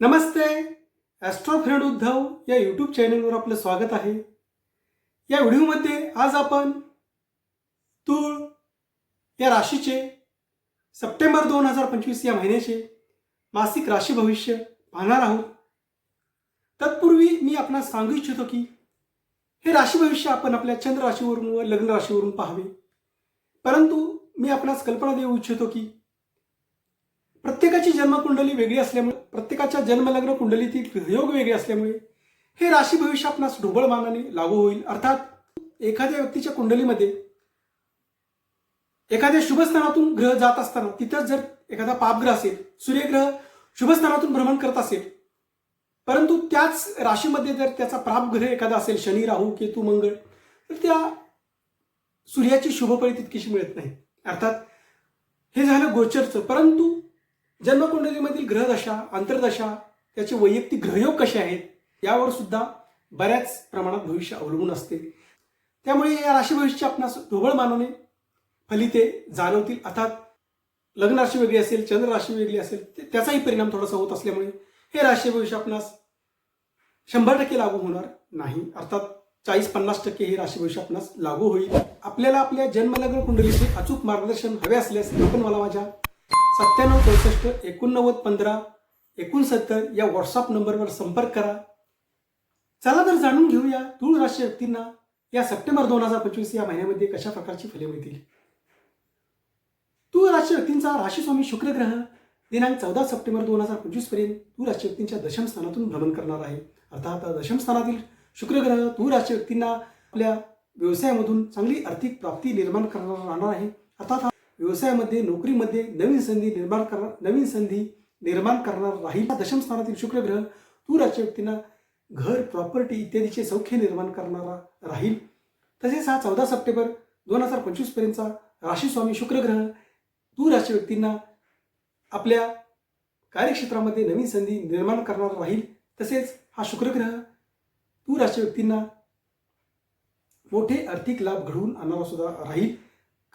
नमस्ते Austro friend Uddhav या YouTube चॅनलवर आपलं स्वागत आहे. या व्हिडिओमध्ये आज आपण तूळ या राशीचे सप्टेंबर दोन हजार पंचवीस या महिन्याचे मासिक राशी भविष्य पाहणार आहोत. तत्पूर्वी मी आपणास सांगू इच्छितो की हे राशी भविष्य आपण आपल्या चंद्र राशीवरून व लग्न राशीवरून पाहावे. परंतु मी आपणास कल्पना देऊ इच्छितो की प्रत्येकाची जन्मकुंडली वेगळी असल्यामुळे प्रत्येकाच्या जन्मलग्न कुंडलीतील ग्रहयोग वेगळे असल्यामुळे हे राशी भविष्य आपणास ढोबळ मानाने लागू होईल. अर्थात एखाद्या व्यक्तीच्या कुंडलीमध्ये एखाद्या शुभस्थानातून ग्रह जात असताना तिथंच जर एखादा पापग्रह असेल सूर्यग्रह शुभस्थानातून भ्रमण करत असेल परंतु त्याच राशीमध्ये जर त्याचा प्रापग्रह एखादा असेल शनी राहू केतू मंगळ तर त्या सूर्याची शुभफळी तितकीशी मिळत नाही. अर्थात हे झालं गोचरचं. परंतु जन्मकुंडलीमधील ग्रहदशा अंतर्दशा त्याचे वैयक्तिक ग्रहयोग कसे आहेत यावर सुद्धा बऱ्याच प्रमाणात भविष्य अवलंबून असते. त्यामुळे या राशी भविष्य आपणास ढोबळ मानवने फलिते जाणवतील. अर्थात लग्न राशी वेगळी असेल चंद्र राशी वेगळी असेल त्याचाही परिणाम थोडासा होत असल्यामुळे हे राशी भविष्य आपणास शंभर टक्के लागू होणार नाही. अर्थात चाळीस पन्नास टक्के हे राशी भविष्य आपणास लागू होईल. आपल्याला आपल्या जन्मलग्न कुंडलीचे अचूक मार्गदर्शन हवे असल्यास आपण मला माझ्या सत्त्याण्णव चौसष्ट एकोणनव्वद पंधरा एकोणसत्तर या व्हॉट्सअप नंबरवर संपर्क करा. चला तर जाणून घेऊया तूळ राशी व्यक्तींना या सप्टेंबर दोन हजार पंचवीस या महिन्यामध्ये कशा प्रकारची फले मिळतील. तूळ राशी व्यक्तींचा राशीस्वामी शुक्र ग्रह दिनांक चौदा सप्टेंबर दोन हजार पंचवीसपर्यंत तूळ राशी व्यक्तींच्या दशमस्थानातून भ्रमण करणार आहे. अर्थात दशमस्थानातील शुक्रग्रह शुक्र ग्रह तूळ राशी व्यक्तींना आपल्या व्यवसायामधून चांगली आर्थिक प्राप्ती निर्माण करणार राहणार आहे. अर्थात व्यवसायामध्ये नोकरीमध्ये नवीन संधी निर्माण करणार नवीन संधी निर्माण करणार राहील हा दशम स्थानातील शुक्रग्रह ग्रह तूळ व्यक्तींना घर प्रॉपर्टी इत्यादीचे सौख्य निर्माण करणारा राहील. तसेच हा चौदा सप्टेंबर दोन हजार पंचवीस पर्यंतचा राशीस्वामी शुक्रग्रह ग्रह तूळ व्यक्तींना आपल्या कार्यक्षेत्रामध्ये नवीन संधी निर्माण करणार राहील. तसेच हा शुक्रग्रह तूळ राज्य व्यक्तींना मोठे आर्थिक लाभ घडवून आणणारा सुद्धा राहील.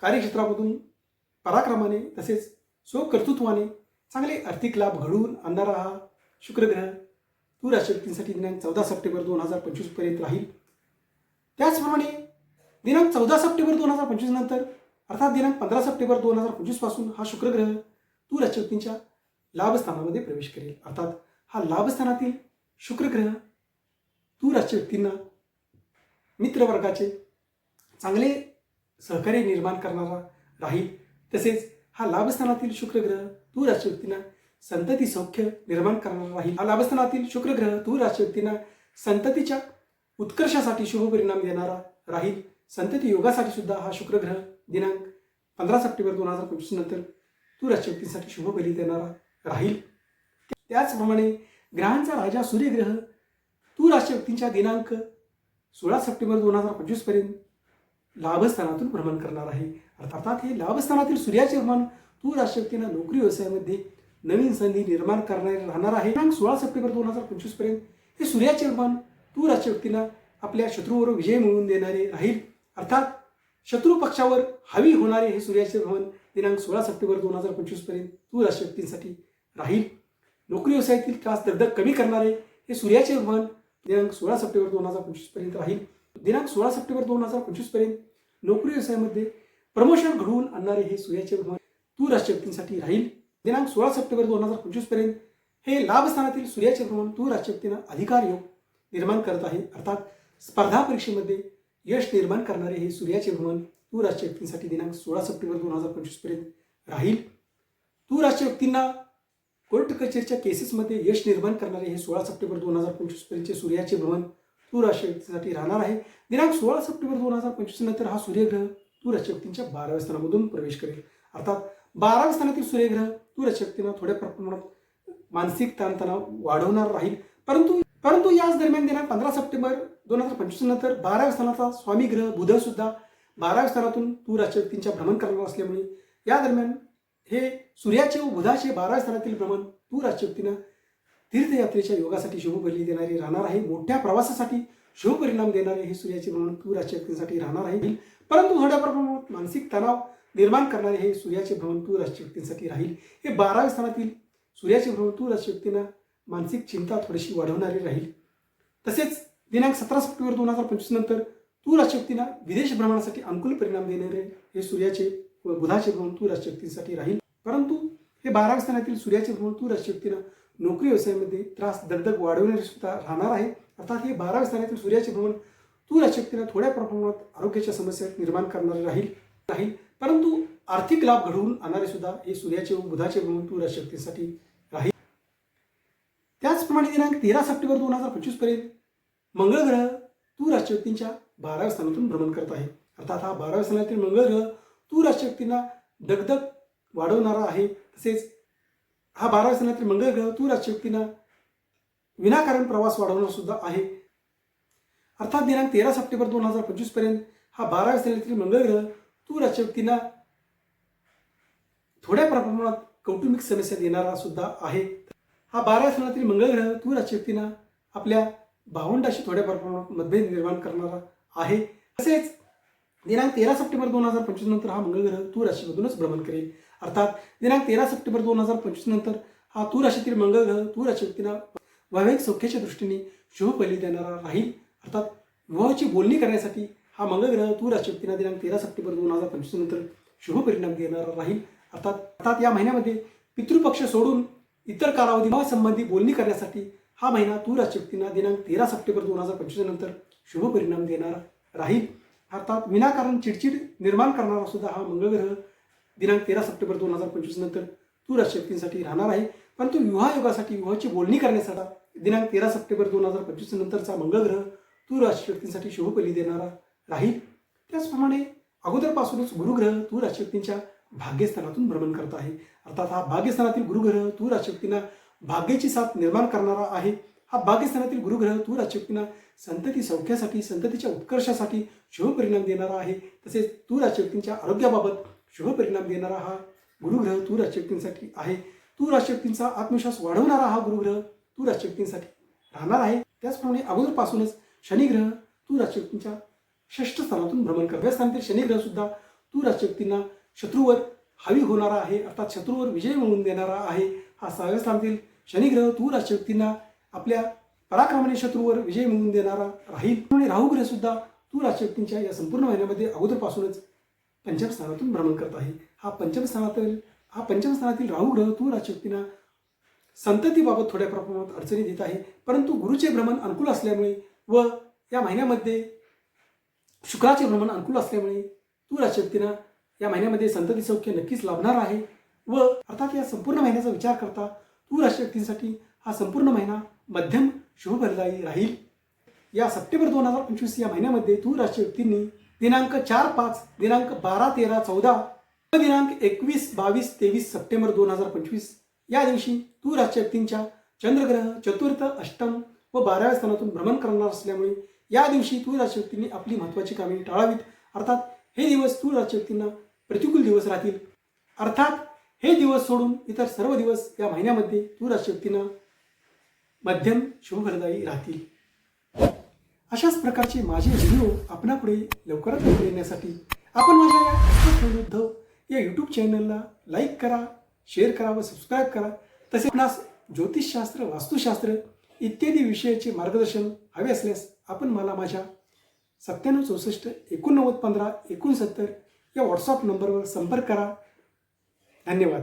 कार्यक्षेत्रामधून पराक्रमाने तसेच स्वकर्तृत्वाने चांगले आर्थिक लाभ घडवून आणणारा हा शुक्रग्रह तूळ राशी दिनांक चौदा सप्टेंबर दोन हजार पंचवीसपर्यंत राहील. त्याचप्रमाणे दिनांक चौदा सप्टेंबर दोन हजार पंचवीस नंतर अर्थात दिनांक पंधरा सप्टेंबर दोन हजार पंचवीसपासून हा शुक्रग्रह तू राशी लाभस्थानामध्ये प्रवेश करेल. अर्थात हा लाभस्थानातील शुक्रग्रह तू राशी व्यक्तींना मित्रवर्गाचे चांगले सहकार्य निर्माण करणारा राहील. तसेच हा लाभस्थानातील शुक्रग्रह तू राशी संतती सौख्य निर्माण करणारा राहील हा लाभस्थानातील शुक्रग्रह तू राशी संततीच्या उत्कर्षासाठी शुभ परिणाम देणारा राहील. संतती योगासाठी सुद्धा हा शुक्रग्रह दिनांक पंधरा सप्टेंबर दोन हजार पंचवीस नंतर तू राशी शुभ बली देणारा राहील. त्याचप्रमाणे ग्रहांचा राजा सूर्यग्रह तू राशी दिनांक सोळा सप्टेंबर दोन हजार पंचवीसपर्यंत लाभस्थानातून भ्रमण करणार आहे. अर्थात हे लाभस्थानातील सूर्याचे भ्रमण तूर राशी नोकरी व्यवसायामध्ये नवीन संधी निर्माण करणारे राहणार आहे. दिनांक सोळा सप्टेंबर दोन हजार पंचवीसपर्यंत हे सूर्याचे भ्रमण तूर राशी आपल्या शत्रूवर विजय मिळवून देणारे राहील. अर्थात शत्रू पक्षावर हवी होणारे हे सूर्याचे भवन दिनांक सोळा सप्टेंबर दोन हजार पंचवीसपर्यंत तू राशी व्यक्तींसाठी राहील. नोकरी व्यवसायातील त्रास दगदग कमी करणारे हे सूर्याचे भवन दिनांक सोळा सप्टेंबर दोन हजार पंचवीसपर्यंत राहील. दिनांक सोळा सप्टेंबर दोन हजार पंचवीसपर्यंत नोकरी व्यवसायामध्ये प्रमोशन घडवून आणणारे हे सूर्याचे भ्रमण तू राष्ट्रपतींसाठी व्यक्तींसाठी राहील. दिनांक सोळा सप्टेंबर दोन हजार पंचवीसपर्यंत हे लाभस्थानातील सूर्याचे भ्रमण तू राष्ट्रपतींना अधिकार योग निर्माण करत आहे. अर्थात स्पर्धा परीक्षेमध्ये यश निर्माण करणारे हे सूर्याचे भ्रमण तू राशी व्यक्तींसाठी दिनांक सोळा सप्टेंबर दोन हजार पंचवीसपर्यंत राहील. तू राशी व्यक्तींना कोर्ट कचेरीच्या केसेसमध्ये यश निर्माण करणारे हे सोळा सप्टेंबर दोन हजार पंचवीस पर्यंतचे सूर्याचे भ्रमण तू राशी व्यक्तीसाठी राहणार आहे. दिनांक सोळा सप्टेंबर दोन हजार पंचवीस नंतर हा सूर्यग्रह तू राशी बाराव्या स्थानामधून प्रवेश करेल. अर्थात बाराव्या स्थानातील सूर्यग्रह तू राशी थोड्या प्रमाणात मानसिक ताणतणाव वाढवणार राहील. परंतु परंतु याच दरम्यान दिनांक पंधरा सप्टेंबर दोन हजार पंचवीस नंतर बाराव्या स्थानाचा स्वामी ग्रह बुध सुद्धा बाराव्या स्थानातून तू राशी भ्रमण करणार असल्यामुळे या दरम्यान हे सूर्याचे व बुधाचे बाराव्या स्थानातील भ्रमण तू राशी तीर्थयात्रेच्या योगासाठी शुभफली देणारे राहणार आहे. मोठ्या प्रवासासाठी शुभ परिणाम देणारे हे सूर्याचे भ्रमण तू राशी राहणार आहे. परंतु थोड्या प्रमाणात मानसिक तणाव निर्माण करणारे हे सूर्याचे भ्रमण तू राशी व्यक्तींसाठी राहील. हे बाराव्या स्थानातील सूर्याचे भ्रमण तू राशी व्यक्तींना मानसिक चिंता थोडीशी वाढवणारी राहील. तसेच दिनांक सतरा सप्टेंबर दोन हजार पंचवीस नंतर तू राजशक्तीला विदेश भ्रमणासाठी अनुकूल परिणाम देणारे हे सूर्याचे व बुधाचे भ्रमण तू राजशक्तीसाठी राहील. परंतु हे बाराव्या स्थानातील सूर्याचे भ्रमण तू राजशक्तीनं नोकरी व्यवसायामध्ये त्रास दगदग वाढवणारे सुद्धा राहणार आहे. अर्थात हे बाराव्या स्थानातील सूर्याचे भ्रमण तू शक्तीनं थोड्या प्रमाणात आरोग्याच्या समस्या निर्माण करणारे राहील राहील. परंतु आर्थिक लाभ घडवून आणणारे सुद्धा हे सूर्याचे व बुधाचे भ्रमण तू राजशक्तीसाठी राहील. त्याचप्रमाणे दिनांक तेरा सप्टेंबर दोन हजार पंचवीसपर्यंत मंगळ ग्रह तू राजशक्तींच्या बाराव्या स्थानातून भ्रमण करत आहे. अर्थात हा बाराव्या स्थानातील मंगळ ग्रह तू राजशक्तींना दगदग वाढवणारा आहे. तसेच हा बाराव्या स्थानातील मंगळ ग्रह तू राजशक्तींना विनाकारण प्रवास वाढवणार सुद्धा आहे. अर्थात दिनांक तेरा सप्टेंबर दोन हजार पंचवीसपर्यंत हा बाराव्या श्रेणीतील मंगळ ग्रह तू व्यक्तींना थोड्या प्रमाणात कौटुंबिक समस्या देणारा सुद्धा आहे. हा बाराव्या स्थानातील मंगळ ग्रह तू व्यक्तींना आपल्या भावंडाशी थोड्या प्रमाणात मतभेद निर्माण करणारा आहे. तसेच दिनांक तेरा सप्टेंबर दोन हजार पंचवीस नंतर हा मंगळ ग्रह तू राशीमधूनच भ्रमण करेल. अर्थात दिनांक तेरा सप्टेंबर दोन हजार पंचवीस नंतर हा तू राशीतील मंगळ ग्रह तू राशी व्यक्तींना वैवाहिक सौख्याच्या दृष्टीने शुभ फली देणारा राहील. अर्थात विवाहाची बोलणी करण्यासाठी हा मंगळग्रह तूर तू राशी दिनांक तेरा सप्टेंबर दोन हजार पंचवीस नंतर शुभ परिणाम देणारा राहील. अर्थात अर्थात या महिन्यामध्ये पितृपक्ष सोडून इतर कालावधी संबंधी बोलणी करण्यासाठी हा महिना तू राशी दिनांक तेरा सप्टेंबर दोन हजार पंचवीस नंतर शुभ परिणाम देणारा राहील. अर्थात विनाकारण चिडचिड निर्माण करणारा सुद्धा हा मंगळग्रह दिनांक तेरा सप्टेंबर दोन हजार पंचवीस नंतर तू राशी राहणार आहे. परंतु विवाहयोगासाठी विवाहाची बोलणी करण्यासाठी दिनांक तेरा सप्टेंबर दोन हजार पंचवीस नंतरचा मंगळग्रह तू राशी शुभबली देणारा राहील. त्याचप्रमाणे अगोदरपासूनच गुरुग्रह तू राशी भाग्यस्थानातून भ्रमण करत आहे. अर्थात हा भाग्यस्थानातील गुरुग्रह तू राशी भाग्याची साथ निर्माण करणारा आहे. हा भाग्यस्थानातील गुरुग्रह तू राशी संतती सौख्यासाठी संततीच्या उत्कर्षासाठी शुभ परिणाम देणारा आहे. तसेच तू राशी आरोग्याबाबत शुभ परिणाम देणारा हा गुरुग्रह तू राशी आहे. तू राशी आत्मविश्वास वाढवणारा हा गुरुग्रह तू राशी राहणार आहे. त्याचप्रमाणे अगोदरपासूनच शनिग्रह तू राजशक्तींच्या षष्ठ स्थानातून भ्रमण कर. या स्थानातील शनिग्रह सुद्धा तू राजशक्तींना शत्रूवर हावी होणारा आहे अर्थात शत्रूवर विजय मिळवून देणारा आहे हा सहाव्या स्थानातील शनिग्रह तू राजशक्तींना आपल्या पराक्रमाने शत्रूवर विजय मिळवून देणारा राहील. आणि राहुग्रह सुद्धा तू राजशक्तींच्या या संपूर्ण महिन्यामध्ये अगोदरपासूनच पंचम स्थानातून भ्रमण करत आहे. हा पंचम स्थानातील हा पंचम स्थानातील राहुग्रह तू राजशक्तींना संततीबाबत थोड्या प्रमाणात अडचणी देत आहे. परंतु गुरुचे भ्रमण अनुकूल असल्यामुळे व या महिन्यामध्ये शुक्राचे भ्रमण अनुकूल असल्यामुळे तू राशी या महिन्यामध्ये संतती सौख्य नक्कीच लाभणार आहे. व अर्थात या संपूर्ण महिन्याचा विचार करता तू राशी हा संपूर्ण महिना मध्यम शुभफलदायी राहील. या सप्टेंबर दोन हजार पंचवीस या महिन्यामध्ये तू राशी व्यक्तींनी दिनांक चार पाच दिनांक बारा तेरा चौदा व दिनांक एकवीस बावीस तेवीस सप्टेंबर दोन हजार पंचवीस या दिवशी तू राशी व्यक्तींच्या चंद्रग्रह चतुर्थ अष्टम व बाराव्या स्थानातून भ्रमण करणार असल्यामुळे या दिवशी तुळ राजशक्तींनी आपली महत्त्वाची कामे टाळावीत. अर्थात हे दिवस तू राजशक्तींना प्रतिकूल दिवस राहतील. अर्थात हे दिवस सोडून इतर सर्व दिवस या महिन्यामध्ये तुळ राजशक्तींना मध्यम शुभफलदायी राहतील. अशाच प्रकारचे माझे व्हिडिओ आपणापुढे लवकरात लवकर येण्यासाठी आपण माझ्या या उद्धव या यूट्यूब चॅनलला लाईक करा शेअर करा व सबस्क्राईब करा. तसेच आपणास ज्योतिषशास्त्र वास्तुशास्त्र इत्यादी विषयाचे मार्गदर्शन हवे असल्यास आपण मला माझ्या सत्त्याण्णव चौसष्ट एकोणनव्वद पंधरा एकोणसत्तर या व्हॉट्सअप नंबरवर संपर्क करा. धन्यवाद.